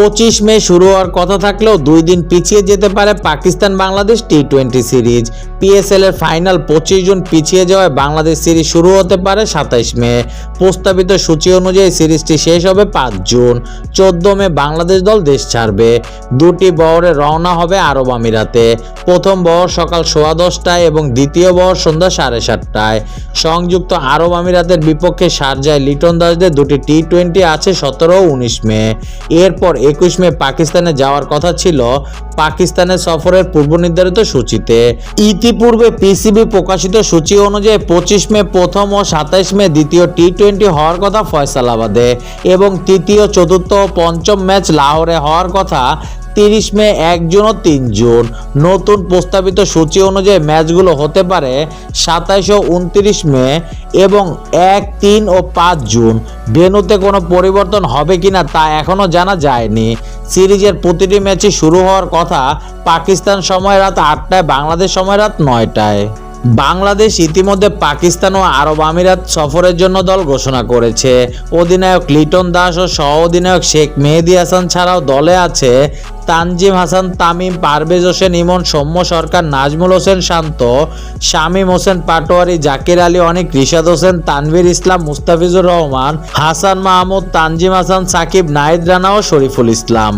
পঁচিশ মে শুরু হওয়ার কথা থাকলেও দুই দিন পিছিয়ে যেতে পারে Pakistan Bangladesh T twenty series PSL এর ফাইনাল পঁচিশ জুন পিছিয়ে যাওয়ায় বাংলাদেশ সিরিজ শুরু হতে পারে সাতাইশ মে। প্রস্তাবিত সূচি অনুযায়ী সিরিজটি শেষ হবে পাঁচ জুন। চোদ্দ মে বাংলাদেশ দল দেশ ছাড়বে। দুটি বহরে রওনা হবে আরব আমিরাতে। প্রথম বহর সকাল সোয়া দশটায় এবং দ্বিতীয় বহর সন্ধ্যা সাড়ে সাতটায়। সংযুক্ত আরব আমিরাতের বিপক্ষে সারজায় লিটন দাসদের দুটি টি টোয়েন্টি আছে সতেরো উনিশ মে। এরপর একুশ মে পাকিস্তানে যাওয়ার কথা ছিল পাকিস্তানের সফরের পূর্ব নির্ধারিত সূচিতে। ইতিপূর্বে পিসিবি প্রকাশিত সূচি অনুযায়ী পঁচিশ মে প্রথম ও সাতাইশ মে দ্বিতীয় টি টোয়েন্টি হওয়ার কথা ফয়সালাবাদে এবং তৃতীয়, চতুর্থ ও পঞ্চম ম্যাচ লাহোরে হওয়ার কথা তিরিশ মে এক জুন ও তিন জুন নতুন প্রস্তাবিত সূচি অনুযায়ী ম্যাচগুলো হতে পারে সাতাইশ ও উনত্রিশ মে এবং এক, তিন ও পাঁচ জুন। ভেন্যুতে কোনো পরিবর্তন হবে কিনা তা এখনও জানা যায়নি। সিরিজের প্রতিটি ম্যাচই শুরু হওয়ার কথা পাকিস্তান সময় রাত আটটায়, বাংলাদেশ সময় রাত নয়টায়। বাংলাদেশ ইতিমধ্যে পাকিস্তান ও আরব আমিরাত সফরের জন্য দল ঘোষণা করেছে। অধিনায়ক লিটন দাস ও সহ অধিনায়ক শেখ মেহেদি হাসান ছাড়াও দলে আছে তানজিম হাসান, তামিম পারভেজ হোসেন, ইমন সৌম্য সরকার, নাজমুল হোসেন শান্ত, শামীম হোসেন পাটোয়ারি, জাকির আলী অনেক, রিশাদ হোসেন, তানভীর ইসলাম, মুস্তাফিজুর রহমান, হাসান মাহমুদ, তানজিম হাসান, সাকিব, নাহিদ রানা ও শরীফুল ইসলাম।